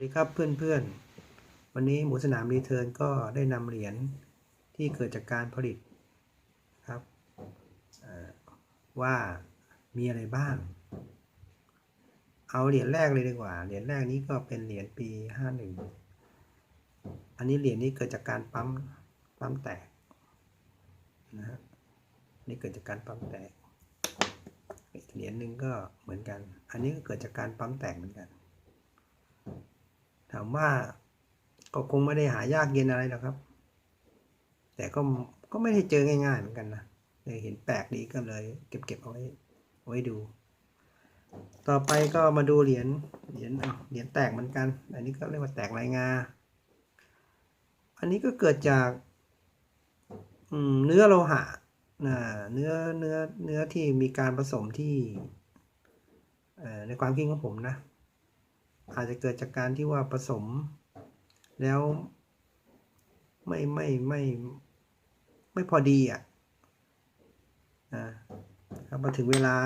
สวัสดีครับเพื่อนๆ วันนี้หมูสนามรีเทิร์นก็ได้นำเหรียญที่เกิดจากการผลิตครับว่ามีอะไรบ้าง เอาเหรียญแรกเลยดีกว่า เหรียญแรกนี้ก็เป็นเหรียญปี 51 อันนี้เหรียญนี้เกิดจากการปั๊มปั๊มแตกนะฮะนี่เกิดจากการปั๊มแตกอีกเหรียญหนึ่งก็เหมือนกัน อันนี้ก็เกิดจากการปั๊มแตกเหมือนกัน ถามว่าก็คงไม่ได้หายากเย็นอะไรหรอกครับ แต่ก็ก็ไม่ได้เจอง่ายๆเหมือนกันนะเลยเห็นแปลกดีก็เลย เก็บเก็บเอาไว้เอาไว้ดู ต่อไปก็มาดูเหรียญเหรียญเอาเหรียญแตกเหมือนกัน อันนี้ก็เรียกว่าแตกลายงา อันนี้ก็เกิดจากเนื้อโลหะนะเนื้อเนื้อเนื้อที่มีการผสมที่ในความคิดของผมนะ อาจจะเกิดจากการที่ว่าผสม แล้วไม่ไม่ไม่ไม่พอดีอะนะครับพอถึงเวลา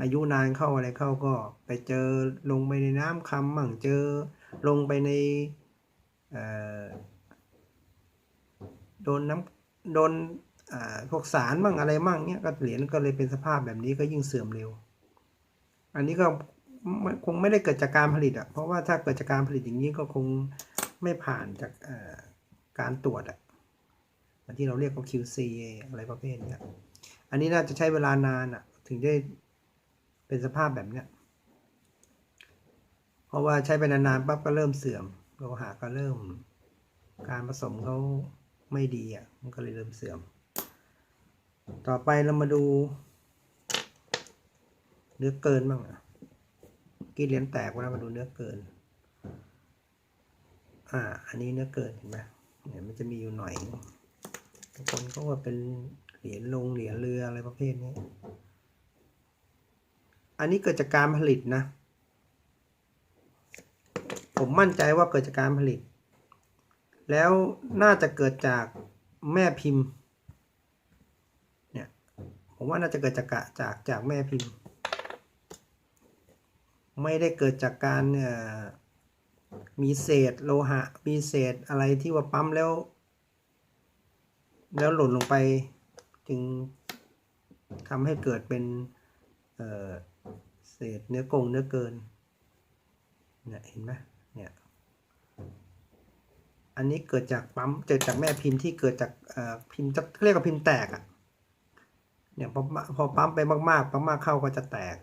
อายุนานเข้าอะไรเข้าก็ไปเจอลงไปในน้ำคำมั่งเจอลงไปในโดนน้ำโดนพวกสารมั่งอะไรมั่งเนี้ยก็เหรียญก็เลยเป็นสภาพแบบนี้ก็ยิ่งเสื่อมเร็ว อันนี้ก็ คงไม่ได้เกิดจากการผลิตอะเพราะว่าถ้าเกิดจากการผลิตอย่างนี้ก็คงไม่ผ่านจากการตรวจอะอันที่เราเรียกว่า QC อะไรประเภทเนี้ยอันนี้น่าจะใช้เวลานานอะถึงได้เป็นสภาพแบบเนี้ยเพราะว่าใช้ไปนานๆปั๊บก็เริ่มเสื่อมโลหะก็เริ่มการผสมเขาไม่ดีอะ มันก็เลยเริ่มเสื่อม ต่อไปเรามาดูเนื้อเกินบ้างอะ กี้เหรียญแตกเวลามาดูเนื้อเกิน อ่า อันนี้เนื้อเกินเห็นไหมเนี่ยมันจะมีอยู่หน่อยบางคนก็ว่าเป็นเหรียญลงเหรียญเรืออะไรประเภทนี้ อันนี้เกิดจากการผลิตนะ ผมมั่นใจว่าเกิดจากการผลิต แล้วน่าจะเกิดจากแม่พิมพ์ เนี่ย ผมว่าน่าจะเกิดจากกะจากจากแม่พิมพ์ ไม่ได้เกิดจากการมีเศษโลหะ มีเศษอะไรที่ว่าปั๊มแล้ว แล้วหล่นลงไปจึงทำให้เกิดเป็นเเศษเนื้อกงเนื้อเกินเนี่ยเห็นไหมเนี่ยอันนี้เกิดจากปั๊มเกิดจากแม่พิมพ์ที่เกิดจากพิมพ์จะเรียกว่าพิมพ์แตกอะ่ะเนี่ยพอพอปั๊มไปมากๆปั๊มมากเข้าก็จะแตก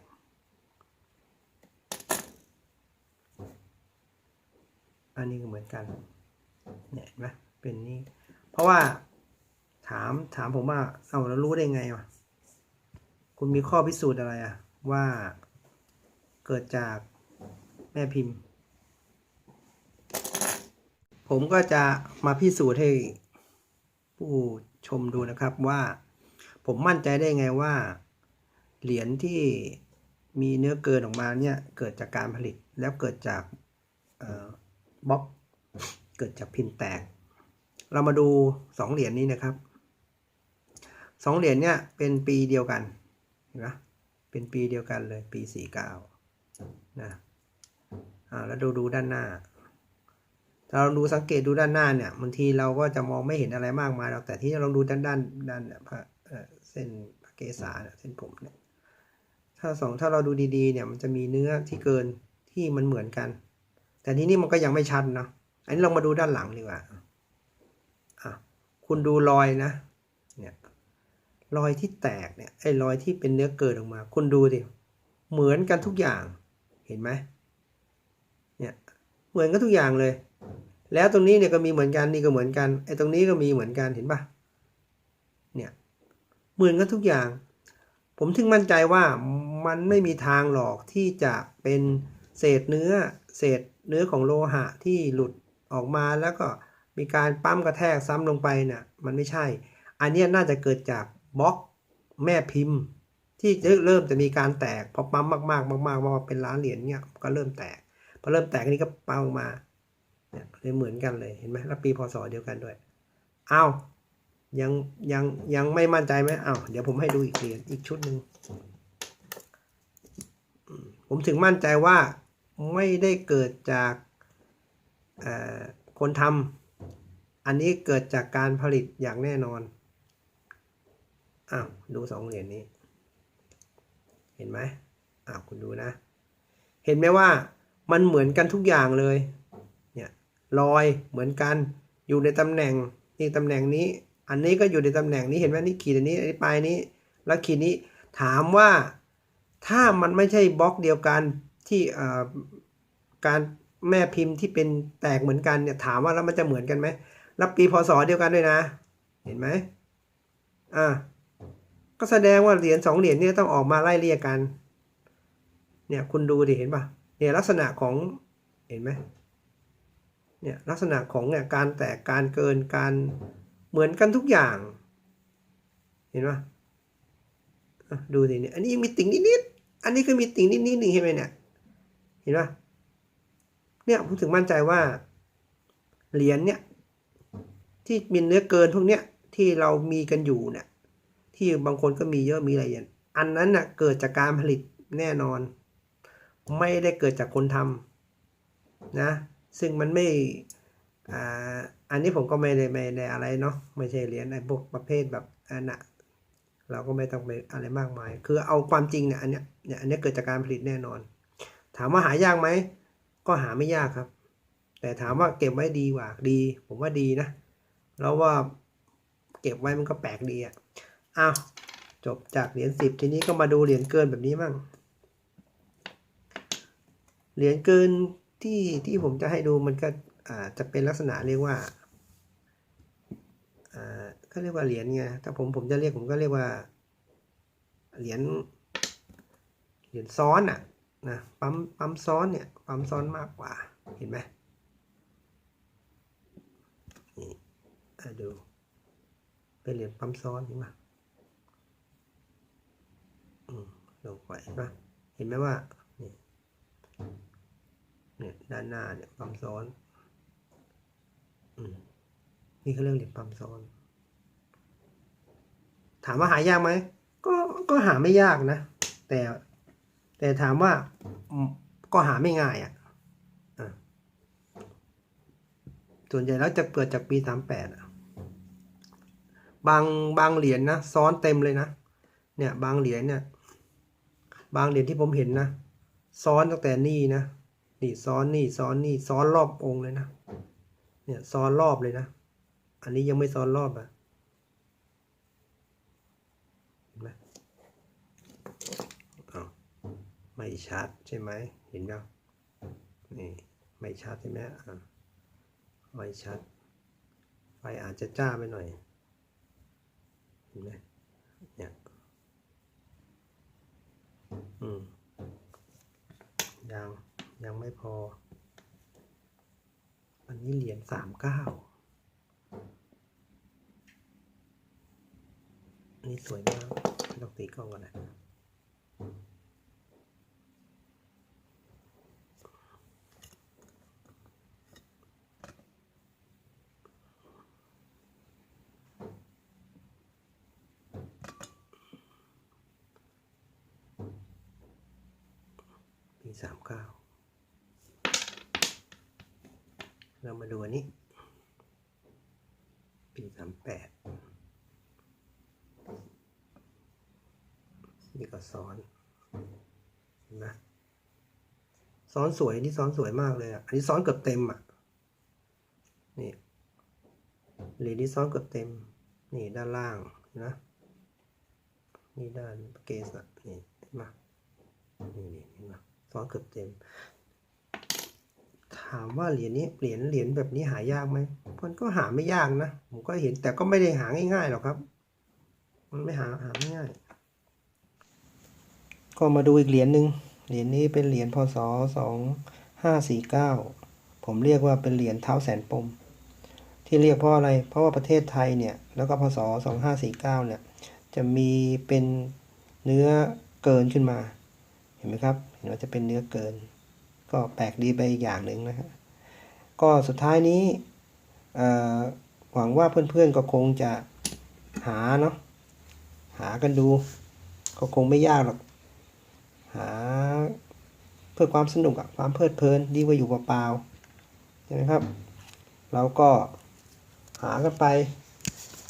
อันนี้ก็เหมือนกันเนี่ยเห็นไหมเป็นนี่เพราะว่าถามถามผมว่าเอาแล้วรู้ได้ไงวะคุณมีข้อพิสูจน์อะไรอะว่าเกิดจากแม่พิมพ์ ผมก็จะมาพิสูจน์ให้ผู้ชมดูนะครับว่าผมมั่นใจได้ไงว่า เหรียญที่มีเนื้อเกินออกมาเนี่ยเกิดจากการผลิตแล้วเกิดจากเบล็อกเกิดจากพิมพ์แตก เรามาดูสองเหรียญนี้นะครับสองเหรียญเนี่ยเป็นปีเดียวกันเห็นไหมเป็นปีเดียวกันเลยปีสี่เก้านะอ่าแล้วดูดูด้านหน้าถ้าเราดูสังเกตดูด้านหน้าเนี่ยบางทีเราก็จะมองไม่เห็นอะไรมากมายหรอกแต่ที่เราดูด้านด้านด้านเนี่ยพระเส้นพระเกศาเนี่ยเส้นผมเนี่ยถ้าสองถ้าเราดูดีๆเนี่ยมันจะมีเนื้อที่เกินที่มันเหมือนกัน แต่ทีนี้มันก็ยังไม่ชัดเนาะอันนี้ลองมาดูด้านหลังดีกว่าอะคุณดูรอยนะเนี่ยรอยที่แตกเนี่ยไอ้รอยที่เป็นเนื้อเกินออกมา คุณดูดิเหมือนกันทุกอย่างเห็นไหมเนี่ยเหมือนกันทุกอย่างเลย แล้วตรงนี้เนี่ยก็มีเหมือนกันนี่ก็เหมือนกันไอ้ตรงนี้ก็มีเหมือนกันเห็นปะเนี่ยเหมือนกันทุกอย่าง ผมถึงมั่นใจว่ามันไม่มีทางหรอกที่จะเป็นเศษเนื้อเศษ เนื้อของโลหะที่หลุดออกมาแล้วก็มีการปั๊มกระแทกซ้ำลงไปเนี่ยมันไม่ใช่ อันนี้น่าจะเกิดจากบล็อกแม่พิมพ์ ที่เริ่มจะมีการแตกพอปั๊มมากๆมากๆว่าเป็นล้านเหรียญเนี่ยก็เริ่มแตกพอเริ่มแตกอันนี้ก็ปั๊มออกมาเนี่ยเลยเหมือนกันเลยเห็นไหมแล้วปีพศเดียวกันด้วยอ้าวยังยังยังไม่มั่นใจไหมอ้าวเดี๋ยวผมให้ดูอีกเหรียญอีกชุดหนึ่งผมถึงมั่นใจว่า ไม่ได้เกิดจากคนทำอันนี้เกิดจากการผลิตอย่างแน่นอนอ้าวดูสองเหรียญนี้ เห็นไหมอ้าวคุณดูนะ เห็นไหมว่ามันเหมือนกันทุกอย่างเลยเนี่ยรอยเหมือนกันอยู่ในตำแหน่งนี่ตำแหน่งนี้ อันนี้ก็อยู่ในตำแหน่งนี้เห็นไหมนี่ขีดอันนี้อันนี้ปลายนี้ แล้วขีดนี้ถามว่าถ้ามันไม่ใช่บล็อกเดียวกัน ที่การแม่พิมพ์ที่เป็นแตกเหมือนกันเนี่ยถามว่าแล้วมันจะเหมือนกันไหมแล้วปีพศเดียวกันด้วยนะ เห็นไหมอ่าก็แสดงว่าเหรียญสองเหรียญเนี่ยต้องออกมาไล่เรียกกัน เนี่ยคุณดูดิเห็นปะเนี่ยลักษณะของเห็นไหมเนี่ยลักษณะของเนี่ยการแตกการเกินการเหมือนกันทุกอย่าง เห็นปะอะดูสิเนี่ยอันนี้ยังมีติ่งนิดๆอันนี้ก็มีติ่งนิดๆหนึ่งเห็นไหมเนี่ย ห็นปะเนี่ยผมถึงมั่นใจว่า เหรียญเนี่ย ที่มีเนื้อเกินพวกเนี้ยที่เรามีกันอยู่เนี่ย ที่บางคนก็มีเยอะมีอะไรอย่างอันนั้นน่ะ เกิดจากการผลิตแน่นอน ไม่ได้เกิดจากคนทำนะ ซึ่งมันไม่อ่าอันนี้ผมก็ไม่ได้ไม่ได้อะไรเนาะไม่ใช่เหรียญไอ้พวกประเภทแบบอันน่ะเราก็ไม่ต้องไปอะไรมากมาย คือเอาความจริงเนี่ยอันเนี้ยเนี่ยอันเนี้ยเกิดจากการผลิตแน่นอน ถามว่าหายากไหม ก็หาไม่ยากครับ แต่ถามว่าเก็บไว้ดีกว่าดี ผมว่าดีนะแล้วว่าเก็บไว้มันก็แปลกดีอะอ้าวจบจากเหรียญสิบทีนี้ก็มาดูเหรียญเกินแบบนี้มั่งเหรียญเกินที่ที่ผมจะให้ดูมันก็อ่าจะเป็นลักษณะเรียกว่าอ่าก็เรียกว่าเหรียญไงถ้าผมผมจะเรียกผมก็เรียกว่าเหรียญเหรียญซ้อนอะ นะปั๊มปั๊มซ้อนเนี่ยปั๊มซ้อนมากกว่าเห็นไหมนี่อะดูเป็นเหรียญปั๊มซ้อนเห็นไหมอืมลงไปเห็นไหมเห็นไหมว่านี่เนี่ยด้านหน้าเนี่ยปั๊มซ้อนอืมนี่เขาเรียกเหรียญปั๊มซ้อน ถามว่าหายากไหมก็ก็หาไม่ยากนะ แต่ แต่ถามว่าก็หาไม่ง่ายอะอะส่วนใหญ่แล้วจะเกิดจากปีสามแปดบางบางเหรียญนะซ้อนเต็มเลยนะ เนี่ยบางเหรียญเนี่ย บางเหรียญที่ผมเห็นนะซ้อนตั้งแต่นี่นะนี่ซ้อนนี่ซ้อนนี่ซ้อนรอบองค์เลยนะ เนี่ยซ้อนรอบเลยนะ อันนี้ยังไม่ซ้อนรอบอะเห็นไหมอ้าว ไม่ชัดใช่ไหมเห็นยังนี่ไม่ชัดใช่ไหมอะไม่ชัด ไฟอาจจะจ้าไปหน่อยเห็นไหมเนี่ยอืมยังยังไม่พอ อันนี้เหรียญสามเก้าอันนี้สวยมากไม่ต้องตีกล้องกันนะ ปีสามเก้าเรามาดูอันนี้ปีสามแปดนี่ก็ซ้อนเห็นไหมซ้อนสวยนี่ซ้อนสวยมากเลยอะ อันนี้ซ้อนเกือบเต็มอะ นี่เหรียญนี้ซ้อนเกือบเต็ม นี่ด้านล่างนไหมนี่ด้านเกสอะ นี่เห็นไหมนี่นี่เห็นไหม ซ้อเกือบเต็ม ถามว่าเหรียญนี้เหรียญเหรียญแบบนี้หายากไหมมันก็หาไม่ยากนะ ผมก็เห็นแต่ก็ไม่ได้หาง่ายๆหรอกครับ มันไม่หาหาไม่ง่ายก็มาดูอีกเหรียญหนึ่งเหรียญนี้เป็นเหรียญพศสองห้าสี่เก้าผมเรียกว่าเป็นเหรียญเท้าแสนปม ที่เรียกเพราะอะไร เพราะว่าประเทศไทยเนี่ย แล้วก็พศสองห้าสี่เก้าเนี่ย จะมีเป็นเนื้อเกินขึ้นมา เห็นไหมครับเห็นว่าจะเป็นเนื้อเกิน ก็แปลกดีไปอีกอย่างหนึ่งนะฮะก็สุดท้ายนี้หวังว่าเพื่อนๆก็คงจะหาเนาะหากันดู ก็คงไม่ยากหรอกหาเพื่อความสนุกอะความเพลิดเพลินดีกว่าอยู่เปล่าๆใช่ไหมครับ เราก็หากันไป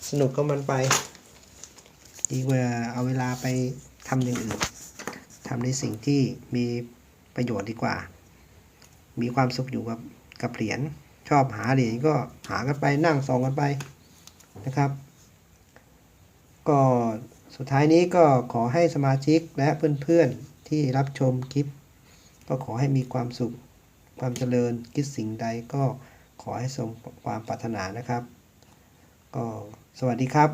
สนุกกับมันไป ดีกว่าเอาเวลาไปทำอย่างอื่น ทำในสิ่งที่มีประโยชน์ดีกว่า มีความสุขอยู่กับกับเหรียญชอบหาเหรียญก็หากันไปนั่งส่องกันไปนะครับ ก็สุดท้ายนี้ก็ขอให้สมาชิกและเพื่อนๆที่รับชมคลิป ก็ขอให้มีความสุข ความเจริญคิดสิ่งใดก็ขอให้สมความปรารถนานะครับ ก็สวัสดีครับ